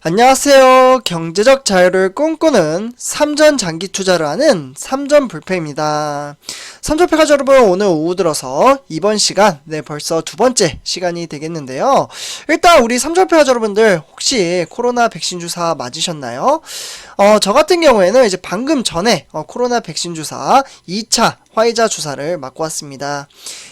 안녕하세요. 경제적 자유를 꿈꾸는 삼전 장기 투자를 하는 삼전 불패입니다. 삼전 패 가족 여러분 오늘 오후 들어서 이번 시간 네 벌써 두 번째 시간이 되겠는데요. 일단 우리 삼전 패 가족 여러분들 혹시 코로나 백신 주사 맞으셨나요? 어, 저 같은 경우에는 이제 방금 전에 어, 코로나 백신 주사 2차 화이자 주사를 맞고 왔습니다.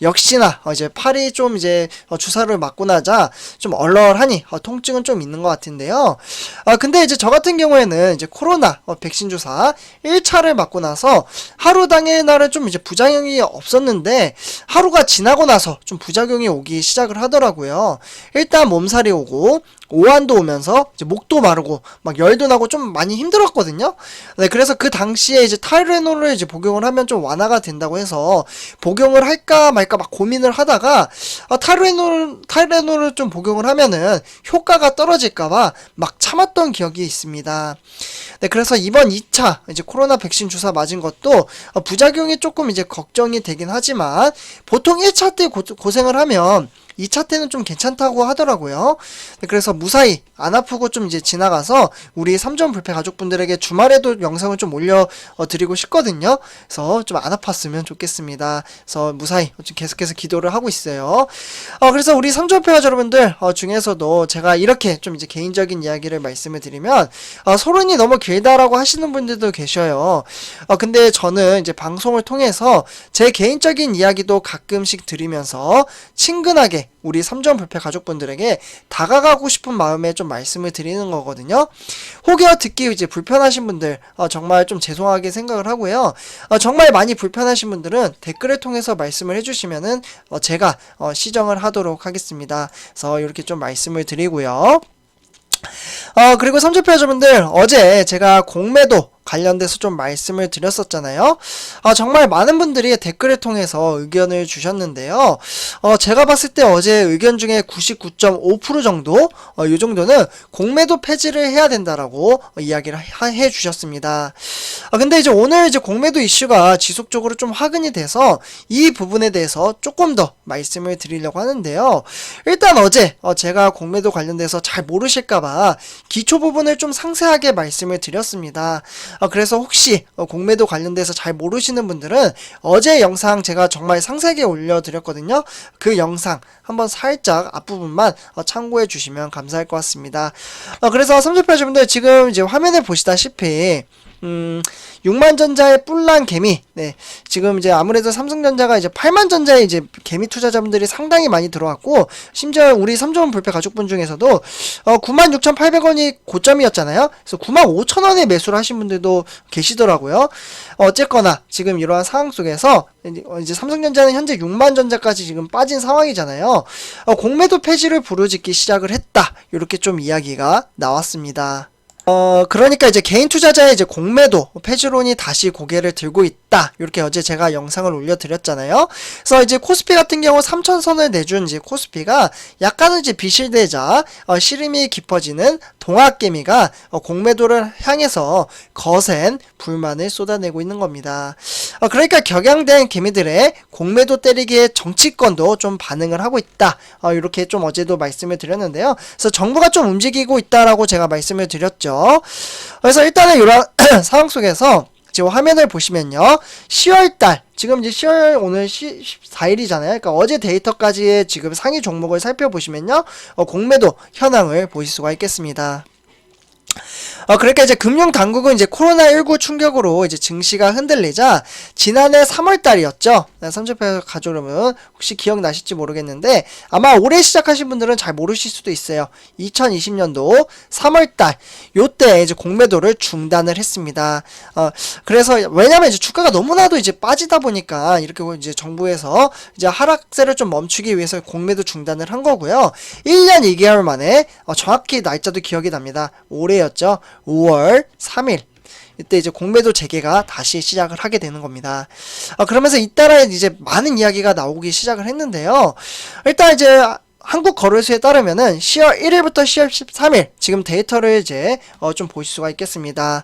역시나 어, 이제 팔이 좀 이제 어, 주사를 맞고 나자 좀 얼얼하니 어, 통증은 좀 있는 것 같은데요. 아 근데 이제 저 같은 경우에는 이제 코로나 어, 백신 주사 1차를 맞고 나서 하루 당일 날은 좀 이제 부작용이 없었는데 하루가 지나고 나서 좀 부작용이 오기 시작을 하더라고요. 일단 몸살이 오고 오한도 오면서 이제 목도 마르고 막 열도 나고 좀 많이 힘들었거든요. 네, 그래서 그 당시에 이제 타이레놀을 이제 복용을 하면 좀 완화가 된다고 해서 복용을 할까 말까 막 고민을 하다가 아, 타이레놀 타이레놀을 좀 복용을 하면은 효과가 떨어질까봐 막 참았던 기억이 있습니다. 네, 그래서 이번 2차 이제 코로나 백신 주사 맞은 것도 어, 부작용이 조금 이제 걱정이 되긴 하지만 보통 1차 때 고, 고생을 하면 2차 때는 좀 괜찮다고 하더라고요. 네, 그래서 무사히 안 아프고 좀 이제 지나가서 우리 3점 불패 가족분들에게 주말에도 영상을 좀 올려 어, 드리고 싶거든요. 그래서 좀 안 아팠으면 좋겠습니다. 그래서 무사히 좀 계속해서 기도를 하고 있어요. 어, 그래서 우리 3점 불패 가족 여러분들 어, 중에서도 제가 이렇게 좀 이제 개인적인 이야기를 말씀을 드리면 어, 소론이 너무 길다라고 하시는 분들도 계셔요. 어, 근데 저는 이제 방송을 통해서 제 개인적인 이야기도 가끔씩 드리면서 친근하게 우리 3점 불패 가족분들에게 다가가고 싶은 마음에 좀 말씀을 드리는 거거든요. 혹여 듣기 이제 불편하신 분들 어, 정말 좀 죄송하게 생각을 하고요. 어, 정말 많이 불편하신 분들은 댓글을 통해서 말씀을 해주시면은 어, 제가 어, 시정을 하도록 하겠습니다. 그래서 이렇게 좀 말씀을 드리고요. 어, 그리고 삼촌표 여러분들, 어제 제가 공매도 관련돼서 좀 말씀을 드렸었잖아요. 아, 정말 많은 분들이 댓글을 통해서 의견을 주셨는데요. 어, 제가 봤을 때 어제 의견 중에 99.5% 정도, 어, 이 정도는 공매도 폐지를 해야 된다라고 어, 이야기를 하, 해 주셨습니다. 아, 근데 이제 오늘 이제 공매도 이슈가 지속적으로 좀 화근이 돼서 이 부분에 대해서 조금 더 말씀을 드리려고 하는데요. 일단 어제 어, 제가 공매도 관련돼서 잘 모르실까봐 기초 부분을 좀 상세하게 말씀을 드렸습니다. 어, 그래서 혹시 어, 공매도 관련돼서 잘 모르시는 분들은 어제 영상 제가 정말 상세하게 올려드렸거든요. 그 영상 한번 살짝 앞부분만 어, 참고해 주시면 감사할 것 같습니다. 어, 그래서 삼성표시분들 지금 이제 화면에 보시다시피 음, 6만 전자의 뿔난 개미. 네. 지금 이제 아무래도 삼성전자가 이제 8만 전자의 이제 개미 투자자분들이 상당히 많이 들어왔고, 심지어 우리 삼성원 불패 가족분 중에서도, 어, 96,800원이 고점이었잖아요. 그래서 95,000원에 매수를 하신 분들도 계시더라고요. 어쨌거나, 지금 이러한 상황 속에서, 이제 어, 삼성전자는 현재 6만 전자까지 지금 빠진 상황이잖아요. 어, 공매도 폐지를 부르짖기 시작을 했다. 이렇게 좀 이야기가 나왔습니다. 어, 그러니까 이제 개인 투자자의 이제 공매도 폐지론이 다시 고개를 들고 있다. 이렇게 어제 제가 영상을 올려드렸잖아요. 그래서 이제 코스피 같은 경우 3천선을 내준 이제 코스피가 약간은 이제 비실대자, 어, 시름이 깊어지는 동학개미가 어, 공매도를 향해서 거센 불만을 쏟아내고 있는 겁니다. 어, 그러니까 격양된 개미들의 공매도 때리기에 정치권도 좀 반응을 하고 있다. 어, 이렇게 좀 어제도 말씀을 드렸는데요. 그래서 정부가 좀 움직이고 있다라고 제가 말씀을 드렸죠. 그래서 일단은 이런 상황 속에서 지금 화면을 보시면요. 10월달 지금 이제 10월 오늘 14일이잖아요. 그러니까 어제 데이터까지의 지금 상위 종목을 살펴보시면요. 어, 공매도 현황을 보실 수가 있겠습니다. 어, 그러니까 이제 금융 당국은 이제 코로나19 충격으로 이제 증시가 흔들리자 지난해 3월 달이었죠. 네, 삼천표 가족 여러분 혹시 기억나실지 모르겠는데 아마 올해 시작하신 분들은 잘 모르실 수도 있어요. 2020년도 3월 달 요때 이제 공매도를 중단을 했습니다. 어, 그래서 왜냐면 이제 주가가 너무나도 이제 빠지다 보니까 이렇게 이제 정부에서 이제 하락세를 좀 멈추기 위해서 공매도 중단을 한 거고요. 1년 2개월 만에 어, 정확히 날짜도 기억이 납니다. 올해 였죠. 5월 3일. 이때 이제 공매도 재개가 다시 시작을 하게 되는 겁니다. 어, 그러면서 잇따라 이제 많은 이야기가 나오기 시작을 했는데요. 일단 이제 한국 거래소에 따르면은 10월 1일부터 10월 13일 지금 데이터를 이제 어, 좀 보실 수가 있겠습니다.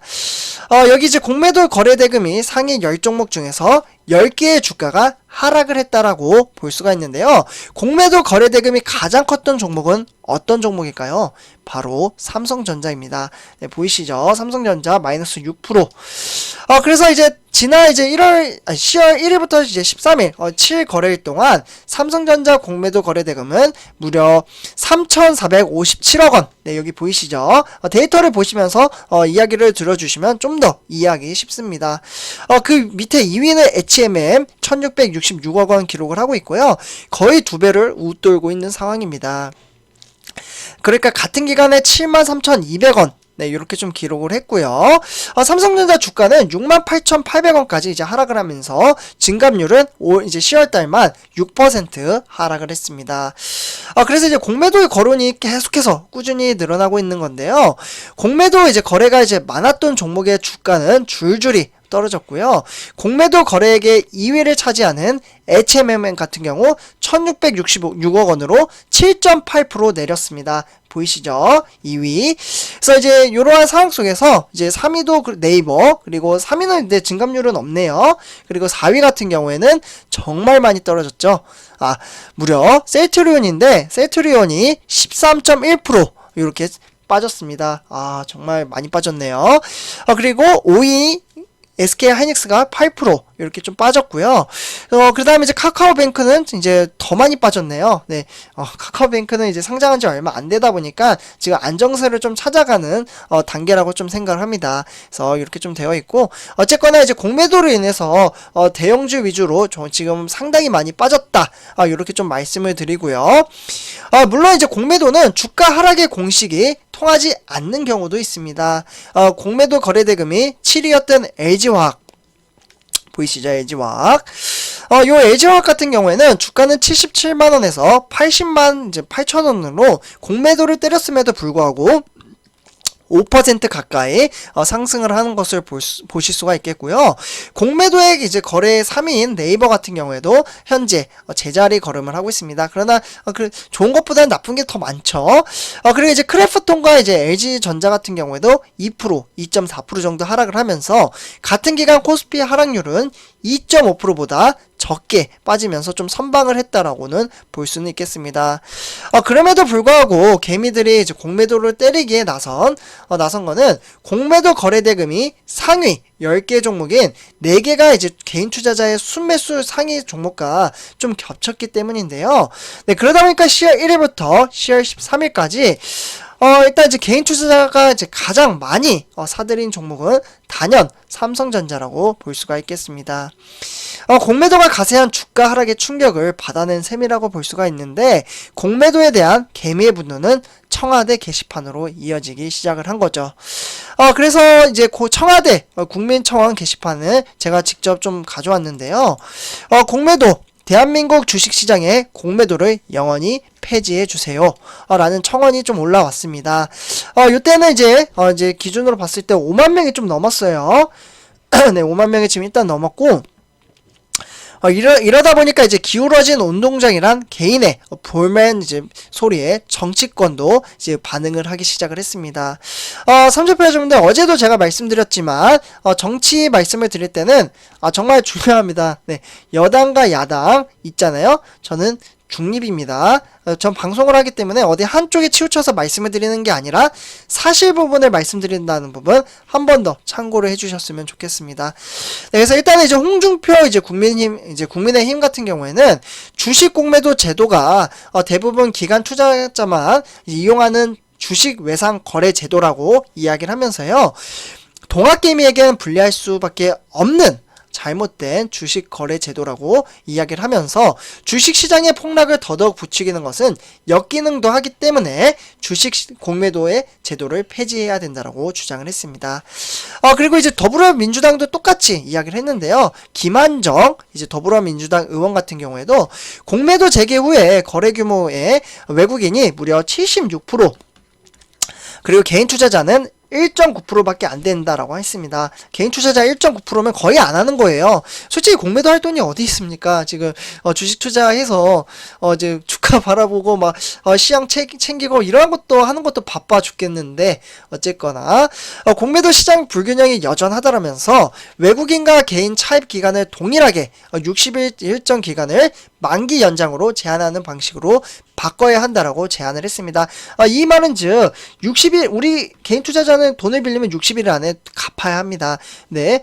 어, 여기 이제 공매도 거래 대금이 상위 10종목 중에서 10개의 주가가 하락을 했다라고 볼 수가 있는데요. 공매도 거래 대금이 가장 컸던 종목은 어떤 종목일까요? 바로 삼성전자입니다. 네, 보이시죠? 삼성전자 마이너스 6%. 어, 그래서 이제 지난 이제 1월, 아니, 10월 1일부터 이제 13일, 어, 7일 거래일 동안 삼성전자 공매도 거래 대금은 무려 3,457억 원. 네, 여기 보이시죠? 어, 데이터를 보시면서 어, 이야기를 들어주시면 좀 더 이해하기 쉽습니다. 어, 그 밑에 2위는 HMM 1,666억 원 기록을 하고 있고요. 거의 두 배를 웃돌고 있는 상황입니다. 그러니까 같은 기간에 73,200원 네, 이렇게 좀 기록을 했고요. 어, 삼성전자 주가는 68,800원까지 이제 하락을 하면서 증감률은 올 이제 10월 달만 6% 하락을 했습니다. 어, 그래서 이제 공매도의 거론이 계속해서 꾸준히 늘어나고 있는 건데요. 공매도 이제 거래가 이제 많았던 종목의 주가는 줄줄이 떨어졌고요. 공매도 거래액의 2위를 차지하는 HMM 같은 경우 1666억 원으로 7.8% 내렸습니다. 보이시죠? 2위. 그래서 이제 이러한 상황 속에서 이제 3위도 네이버 그리고 3위는 이제 증감률은 없네요. 그리고 4위 같은 경우에는 정말 많이 떨어졌죠. 아 무려 셀트리온인데 셀트리온이 13.1% 이렇게 빠졌습니다. 아 정말 많이 빠졌네요. 아 그리고 5위 SK 하이닉스가 8% 이렇게 좀 빠졌고요. 어, 그 다음에 이제 카카오뱅크는 이제 더 많이 빠졌네요. 네, 어, 카카오뱅크는 이제 상장한 지 얼마 안 되다 보니까 지금 안정세를 좀 찾아가는 어, 단계라고 좀 생각을 합니다. 그래서 이렇게 좀 되어 있고 어쨌거나 이제 공매도로 인해서 어, 대형주 위주로 좀 지금 상당히 많이 빠졌다. 아, 이렇게 좀 말씀을 드리고요. 아, 물론 이제 공매도는 주가 하락의 공식이 통하지 않는 경우도 있습니다. 어, 공매도 거래대금이 7위였던 LG화학 보이시죠? LG화학. 어, 요 LG화학 같은 경우에는 주가는 77만원에서 80만 이제 8천원으로 공매도를 때렸음에도 불구하고 5% 가까이 어, 상승을 하는 것을 볼 수, 보실 수가 있겠고요. 공매도액 이제 거래 3위인 네이버 같은 경우에도 현재 어, 제자리 걸음을 하고 있습니다. 그러나 어, 그 좋은 것보다는 나쁜 게 더 많죠. 어, 그리고 이제 크래프톤과 이제 LG 전자 같은 경우에도 2% 2.4% 정도 하락을 하면서 같은 기간 코스피 하락률은 2.5%보다 적게 빠지면서 좀 선방을 했다라고는 볼 수는 있겠습니다. 어, 그럼에도 불구하고 개미들이 이제 공매도를 때리기에 나선 어, 나선 거는 공매도 거래 대금이 상위 10개 종목인 4개가 이제 개인 투자자의 순매수 상위 종목과 좀 겹쳤기 때문인데요. 네, 그러다 보니까 10월 1일부터 10월 13일까지 어, 일단 이제 개인 투자자가 이제 가장 많이 어, 사들인 종목은 단연 삼성전자라고 볼 수가 있겠습니다. 어, 공매도가 가세한 주가 하락의 충격을 받아낸 셈이라고 볼 수가 있는데 공매도에 대한 개미의 분노는 청와대 게시판으로 이어지기 시작을 한 거죠. 어, 그래서 이제 고 청와대 어, 국민청원 게시판을 제가 직접 좀 가져왔는데요. 어, 공매도 대한민국 주식시장의 공매도를 영원히 폐지해 주세요. 어, 라는 청원이 좀 올라왔습니다. 어, 이때는 이제, 어, 이제 기준으로 봤을 때 5만 명이 좀 넘었어요. 네, 5만 명이 지금 일단 넘었고, 어, 이러, 이러다 보니까 이제 기울어진 운동장이란 개인의 어, 볼멘 이제 소리에 정치권도 이제 반응을 하기 시작을 했습니다. 어, 삼조표 여러분들 어제도 제가 말씀드렸지만 어, 정치 말씀을 드릴 때는 아, 정말 중요합니다. 네, 여당과 야당 있잖아요. 저는 중립입니다. 어, 전 방송을 하기 때문에 어디 한쪽에 치우쳐서 말씀을 드리는 게 아니라 사실 부분을 말씀드린다는 부분 한 번 더 참고를 해주셨으면 좋겠습니다. 네, 그래서 일단은 이제 홍준표 이제 국민힘 이제 국민의힘 같은 경우에는 주식 공매도 제도가 어, 대부분 기관 투자자만 이용하는 주식 외상 거래 제도라고 이야기를 하면서요. 동학개미에게는 불리할 수밖에 없는 잘못된 주식 거래 제도라고 이야기를 하면서 주식 시장의 폭락을 더더욱 부추기는 것은 역기능도 하기 때문에 주식 공매도의 제도를 폐지해야 된다라고 주장을 했습니다. 어, 그리고 이제 더불어민주당도 똑같이 이야기를 했는데요. 김한정 이제 더불어민주당 의원 같은 경우에도 공매도 재개 후에 거래 규모의 외국인이 무려 76% 그리고 개인 투자자는 1.9%밖에 안 된다라고 했습니다. 개인 투자자 1.9%면 거의 안 하는 거예요. 솔직히 공매도 할 돈이 어디 있습니까? 지금 어, 주식 투자해서 어, 이제 주가 바라보고 막 어, 챙, 챙기고 이러한 것도 하는 것도 바빠 죽겠는데 어쨌거나 어, 공매도 시장 불균형이 여전하다라면서 외국인과 개인 차입 기간을 동일하게 어, 60일 일정 기간을 만기 연장으로 제한하는 방식으로 바꿔야 한다라고 제안을 했습니다. 아, 이 말은 즉 60일 우리 개인 투자자는 돈을 빌리면 60일 안에 갚아야 합니다. 네.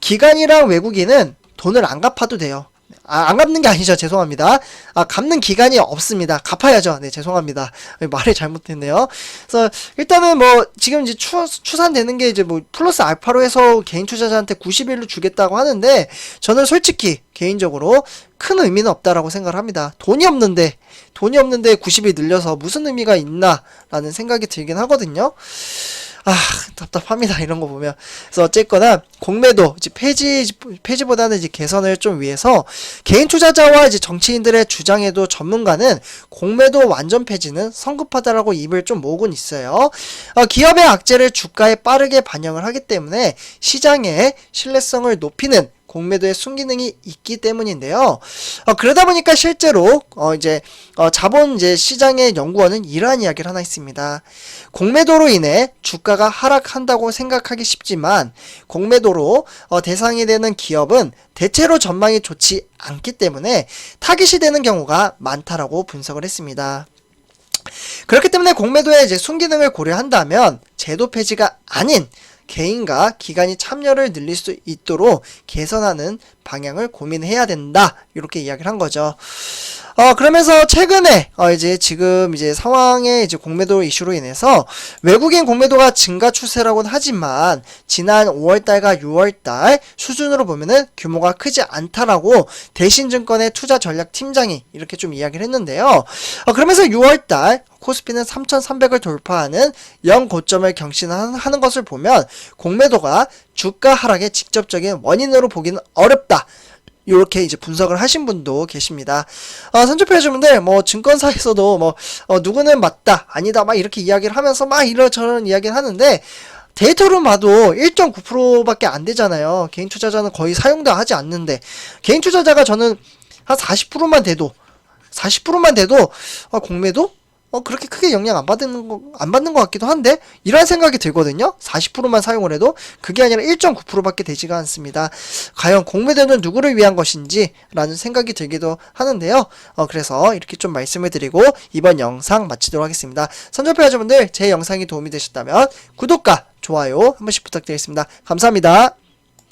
기간이랑 외국인은 돈을 안 갚아도 돼요. 아, 안 갚는 게 아니죠. 죄송합니다. 아, 갚는 기간이 없습니다. 갚아야죠. 네, 죄송합니다. 말을 잘못했네요. 그래서 일단은 뭐 지금 이제 추, 추산되는 게 이제 뭐 플러스 알파로 해서 개인 투자자한테 90일로 주겠다고 하는데 저는 솔직히 개인적으로 큰 의미는 없다라고 생각을 합니다. 돈이 없는데 돈이 없는데 90일 늘려서 무슨 의미가 있나라는 생각이 들긴 하거든요. 아 답답합니다 이런 거 보면 그래서 어쨌거나 공매도 이제 폐지 폐지보다는 이제 개선을 좀 위해서 개인 투자자와 이제 정치인들의 주장에도 전문가는 공매도 완전 폐지는 성급하다라고 입을 좀 모으곤 있어요. 어, 기업의 악재를 주가에 빠르게 반영을 하기 때문에 시장의 신뢰성을 높이는 공매도의 순기능이 있기 때문인데요. 어, 그러다 보니까 실제로 어, 이제 어, 자본 이제 시장의 연구원은 이러한 이야기를 하나 있습니다. 공매도로 인해 주가가 하락한다고 생각하기 쉽지만 공매도로 어, 대상이 되는 기업은 대체로 전망이 좋지 않기 때문에 타깃이 되는 경우가 많다라고 분석을 했습니다. 그렇기 때문에 공매도의 이제 순기능을 고려한다면 제도 폐지가 아닌 개인과 기관이 참여를 늘릴 수 있도록 개선하는 방향을 고민해야 된다. 이렇게 이야기를 한 거죠. 어, 그러면서 최근에, 어, 이제 지금 이제 상황의 이제 공매도 이슈로 인해서 외국인 공매도가 증가 추세라고는 하지만 지난 5월달과 6월달 수준으로 보면은 규모가 크지 않다라고 대신증권의 투자 전략 팀장이 이렇게 좀 이야기를 했는데요. 어, 그러면서 6월달 코스피는 3,300을 돌파하는 영 고점을 경신하는 것을 보면 공매도가 주가 하락의 직접적인 원인으로 보기는 어렵다. 이렇게 이제 분석을 하신 분도 계십니다. 어, 선조표 해주분들 뭐 증권사에서도 뭐 어, 누구는 맞다 아니다 막 이렇게 이야기를 하면서 막 이런저런 이야기를 하는데 데이터로 봐도 1.9%밖에 안 되잖아요. 개인 투자자는 거의 사용도 하지 않는데 개인 투자자가 저는 한 40%만 돼도 40%만 돼도 아, 공매도 어, 그렇게 크게 영향 안 받는 거, 안 받는 것 같기도 한데, 이런 생각이 들거든요? 40%만 사용을 해도, 그게 아니라 1.9%밖에 되지가 않습니다. 과연 공매도는 누구를 위한 것인지, 라는 생각이 들기도 하는데요. 어, 그래서 이렇게 좀 말씀을 드리고, 이번 영상 마치도록 하겠습니다. 선전표 여러분들, 제 영상이 도움이 되셨다면, 구독과 좋아요 한 번씩 부탁드리겠습니다. 감사합니다.